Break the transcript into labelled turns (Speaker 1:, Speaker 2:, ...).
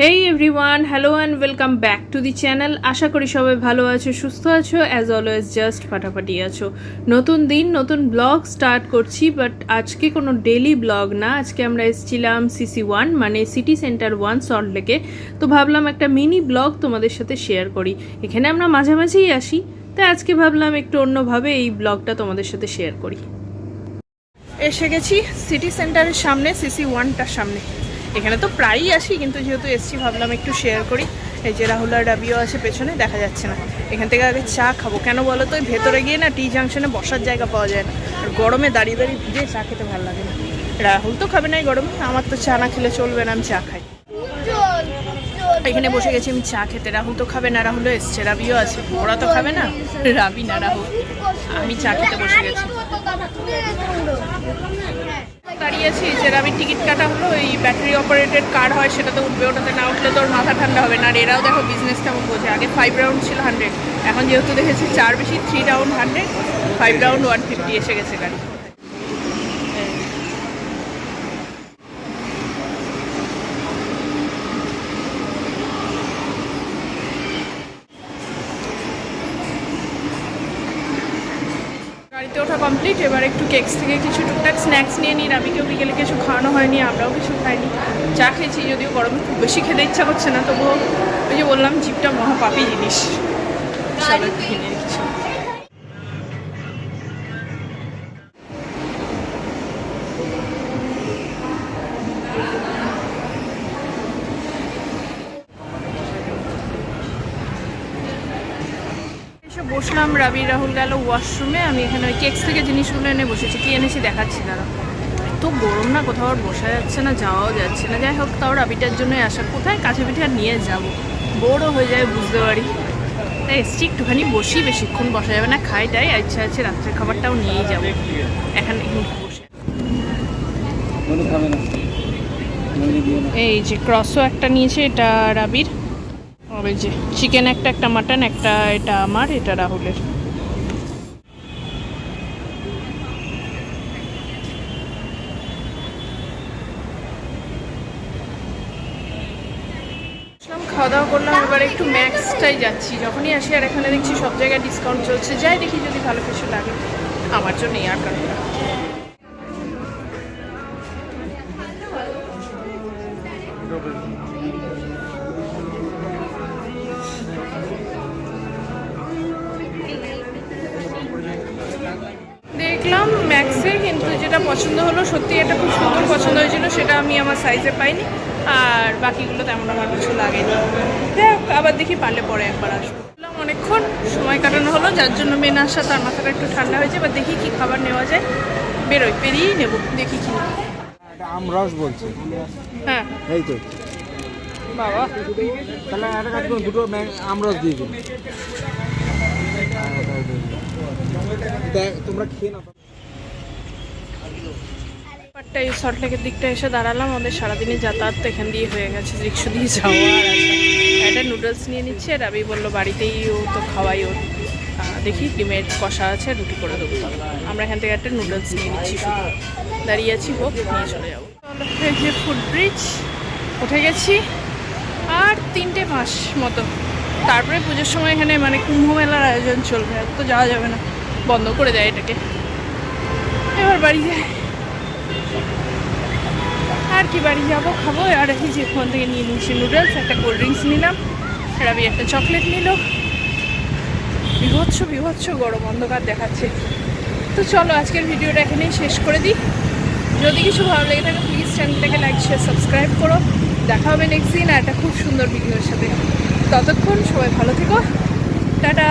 Speaker 1: Hey everyone hello and welcome back to the channel আশা করি সবাই ভালো আছো, সুস্থ আছো অ্যাজ অলওয়েজ জাস্ট ফাটাফাটি আছো। নতুন দিন, নতুন ব্লগ স্টার্ট করছি বাট আজকে কোনো ডেলি ব্লগ না। আজকে আমরা এসেছিলাম সিসি ওয়ান মানে সিটি সেন্টার ওয়ান সল্টলেকে তো ভাবলাম একটা মিনি ব্লগ তোমাদের সাথে শেয়ার করি। এখানে আমরা মাঝে মাঝেই আসি তাই আজকে ভাবলাম একটু অন্যভাবে এই ব্লগটা তোমাদের সাথে শেয়ার করি। এসে গেছি সিটি সেন্টারের সামনে সিসি ওয়ানটার সামনে। এখানে তো প্রায়ই আসি, কিন্তু যেহেতু এসছি, ভাবলাম একটু শেয়ার করি। এই যে রাহুল আর রাবিও আছে পেছনে, দেখা যাচ্ছে না। এখান থেকে আগে চা খাব। কেন বলো তো ভেতরে গিয়ে না টি জাংশনে বসার জায়গা পাওয়া যায় না। আর গরমে দাঁড়িয়ে দাঁড়িয়ে ভিজে চা খেতে ভালো লাগে না। রাহুল তো খাবে না এই গরমে, আমার তো চা না খেলে চলবে না, আমি চা খাই। এখানে বসে গেছি আমি চা খেতে। রাহুল তো খাবে না, রাহুলও এসছে, রাবিও আছে। ওরা তো খাবে না? রাবি না, রাহুল। আমি চা খেতে বসে গেছি। দাঁড়িয়ে আছি যে আমি টিকিট কাটা হলো এই ব্যাটারি অপারেটেড কার হয় সেটা তো উঠবে, ওটাতে না উঠলে তোর মাথা ঠান্ডা হবে না। আর এরাও দেখো বিজনেস কেমন বোঝে। আগে ফাইভ রাউন্ড ছিল হান্ড্রেড এখন যেহেতু দেখেছি চার বেশি three round hundred five round one fifty এসে গেছে গাড়ি। কমপ্লিট এবার একটু কেকস থেকে কিছু টুকটাক স্ন্যাক্স নিয়ে নিই কেউ বিকেলে কিছু খাওয়ানো হয়নি আমরাও কিছু খাইনি। চা খেয়েছি যদিও গরমে খুব বেশি খেতে ইচ্ছা করছে না তবুও ওই যে বললাম জিপটা মহাপাপি জিনিস। সবাই কিনে কিছু। বসলাম রাবি রাহুল গেল ওয়াশরুমে আমি এখানে ওই কেকস থেকে জিনিসগুলো এনে বসেছি। কি এনেছি দেখাচ্ছি দাঁড়া এত গরম না কোথাও আর বসা যাচ্ছে না যাওয়াও যাচ্ছে না। যাই হোক তাও রাবিটার জন্যই আসা। কোথায়? কাছে পিঠে আর নিয়ে যাব। বড়ও হয়ে যায় বুঝতে পারি। তাই এসছি একটুখানি বসি বেশিক্ষণ বসা যাবে না খাই টাই ইচ্ছা আছে রাত্রের খাবারটাও নিয়েই যাব। এখানে এখানে বসে। এই যে ক্রসও একটা নিয়েছে এটা রাবির। এই যে চিকেন একটা একটা মাটন একটা এটা আমার এটা রাহুলের। খাওয়া দাওয়া করলাম এবার একটু ম্যাক্সটাই যাচ্ছি। যখনই আসি আর এখানে দেখছি সব জায়গায় ডিসকাউন্ট চলছে। যাই দেখি যদি ভালো কিছু লাগে। আমার জন্য আর কারণ। যেটা পছন্দ হলো সত্যি এটা খুব সুন্দর পছন্দ হয়েছিল সেটা আমি আমার সাইজে পাইনি আর বাকিগুলো তেমন আমার কিছু লাগেনি। আবার দেখি পারলে পরে একবার আসব। বললাম, অনেকক্ষণ সময় কাটানো হলো যার জন্য মেন আসা তার মাথাটা একটু ঠান্ডা হয়েছে এবার দেখি কি খাবার নেওয়া যায়। বেরোই পেরিয়েই নেব দেখি কি নেব।
Speaker 2: এটা আমরস বলছে।
Speaker 1: হ্যাঁ।
Speaker 2: এই তো।
Speaker 1: বাবা।
Speaker 2: তাহলে একটা কাজ করুন দুটো ম্যাং- আমরস দিয়ে দিন। তোমরা খেয়ে নাও।
Speaker 1: ব্যাপারটা এই সল্টলেকের দিকটা এসে দাঁড়ালাম, আমাদের সারাদিনের যাতায়াত এখান দিয়ে হয়ে গেছে, রিক্সা দিয়ে যাওয়া আর একটা নুডলস নিয়ে নিচ্ছে রাবি বলল বাড়িতেই ও তো খাওয়াই ওর। দেখি ডিমের কষা আছে, রুটি করে দেবো। আমরা এখান থেকে একটা নুডলস নিয়ে নিচ্ছি। দাঁড়িয়ে আছি, হোক, নিয়ে চলে যাব। এই যে ফুড ব্রিজ উঠে গেছি। আর তিনটে মাস মতো। তারপরে পুজোর সময় এখানে মানে কুম্ভ মেলার আয়োজন চলবে তো যাওয়া যাবে না। বন্ধ করে দেয় এটাকে। এবার বাড়ি যাই। আর কি বাড়ি যাব, খাব। আর এই যে ওখান থেকে নিয়ে নিচ্ছি নুডলস একটা কোল্ড ড্রিঙ্কস নিলাম। রাবি একটা চকলেট নিল। বিভৎস বিভৎস গরম অন্ধকার দেখাচ্ছে। তো চলো, আজকের ভিডিওটা এখানেই শেষ করে দিই। যদি কিছু ভালো লেগে থাকে প্লিজ চ্যানেলটাকে লাইক শেয়ার সাবস্ক্রাইব করো। দেখা হবে নেক্সট দিন, আর একটা খুব সুন্দর ভিডিওর সাথে। ততক্ষণ সবাই ভালো থেকো। টাটা!